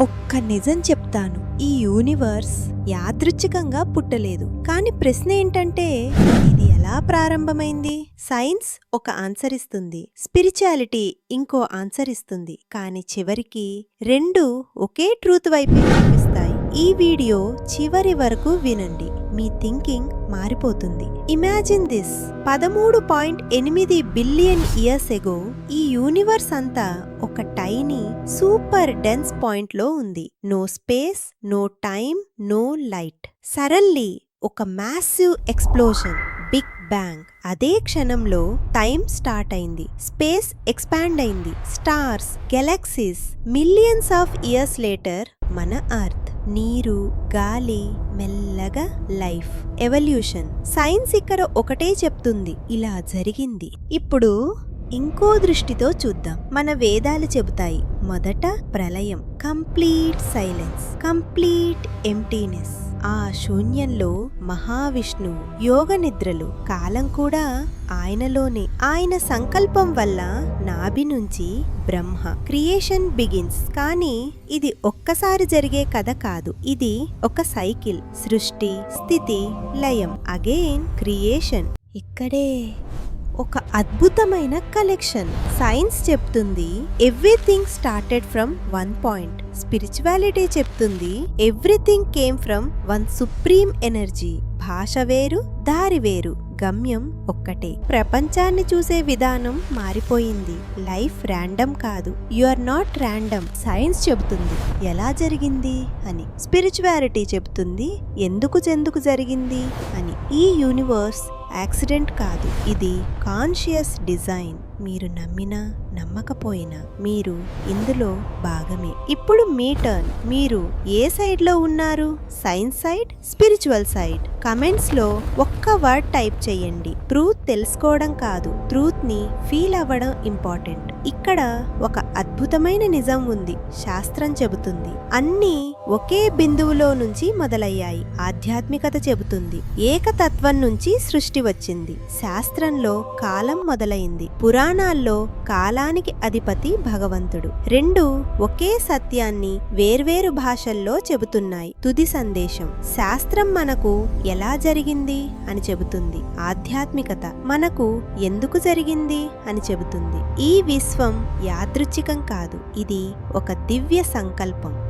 ఒక్క నిజం చెప్తాను. ఈ యూనివర్స్ యాదృచ్ఛికంగా పుట్టలేదు. కానీ ప్రశ్న ఏంటంటే ఇది ఎలా ప్రారంభమైంది? సైన్స్ ఒక ఆన్సర్ ఇస్తుంది. స్పిరిచువాలిటీ ఇంకో ఆన్సర్ ఇస్తుంది. కానీ చివరికి రెండు ఒకే ట్రూత్ వైపే చూపిస్తాయి ఈ వీడియో చివరి వరకు వినండి. మీ థింకింగ్ మారిపోతుంది. ఇమాజిన్ దిస్ పదమూడు పాయింట్ ఎనిమిది బిలియన్ ఇయర్స్ ఎగో ఈ యూనివర్స్ అంతా ఒక టైనీ సూపర్ డెన్స్ పాయింట్లో ఉంది. No space no time no light suddenly ఒక మ్యాసివ్ ఎక్స్ప్లోషన్ బిగ్ బ్యాంగ్ అదే క్షణంలో టైం స్టార్ట్ అయింది. స్పేస్ ఎక్స్పాండ్ అయింది. Stars galaxies millions of years later మన అర్త్ నీరు గాలి మెల్లగా లైఫ్ ఎవల్యూషన్. సైన్స్ ఇక్కడ ఒకటే చెప్తుంది ఇలా జరిగింది. ఇప్పుడు ఇంకో దృష్టితో చూద్దాం. మన వేదాలు చెబుతాయి మొదట ప్రళయం. కంప్లీట్ సైలెన్స్ కంప్లీట్ ఎంటీనెస్ ఆ శూన్యంలో మహావిష్ణువు యోగ నిద్రలు కాలం కూడా ఆయనలోనే. ఆయన సంకల్పం వల్ల నాభి నుంచి బ్రహ్మ క్రియేషన్ బిగిన్స్. కానీ ఇది ఒక్కసారి జరిగే కథ కాదు. ఇది ఒక సైకిల్. సృష్టి స్థితి లయం. Again creation. ఇక్కడే ఒక అద్భుతమైన కలెక్షన్ సైన్స్ చెప్తుంది everything started from one point spirituality చెప్తుంది everything came from one supreme energy భాష వేరు దారి వేరు గమ్యం ఒక్కటే. ప్రపంచాన్ని చూసే విధానం మారిపోయింది. లైఫ్ ర్యాండమ్ కాదు. You are not random science చెబుతుంది ఎలా జరిగింది అని. స్పిరిచువాలిటీ చెబుతుంది ఎందుకు చెందుకు జరిగింది అని. ఈ యూనివర్స్ యాక్సిడెంట్ కాదు. ఇది కాన్షియస్ డిజైన్. మీరు నమ్మినా నమ్మకపోయినా మీరు ఇందులో భాగమే. ఇప్పుడు మీ టర్న్. మీరు ఏ సైడ్లో ఉన్నారు? Science side? Spiritual side? కమెంట్స్లో ఒక్క వర్డ్ టైప్ చేయండి. ట్రూత్ తెలుసుకోవడం కాదు. ట్రూత్ని ఫీల్ అవ్వడం ఇంపార్టెంట్. ఇక్కడ ఒక అద్భుతమైన నిజం ఉంది. శాస్త్రం చెబుతుంది. అన్నీ ఒకే బిందువులో నుంచి మొదలయ్యాయి. ఆధ్యాత్మికత చెబుతుంది. ఏకతత్వం నుంచి సృష్టి వచ్చింది. శాస్త్రంలో కాలం మొదలైంది. పురాణాల్లో కాలానికి అధిపతి భగవంతుడు. రెండు ఒకే సత్యాన్ని వేర్వేరు భాషల్లో చెబుతున్నాయి. తుది సందేశం. శాస్త్రం మనకు ఎలా జరిగింది అని చెబుతుంది. ఆధ్యాత్మికత మనకు ఎందుకు జరిగింది అని చెబుతుంది. ఈ విశ్వం యాదృచ్ఛికం కాదు. ఇది ఒక దివ్య సంకల్పం.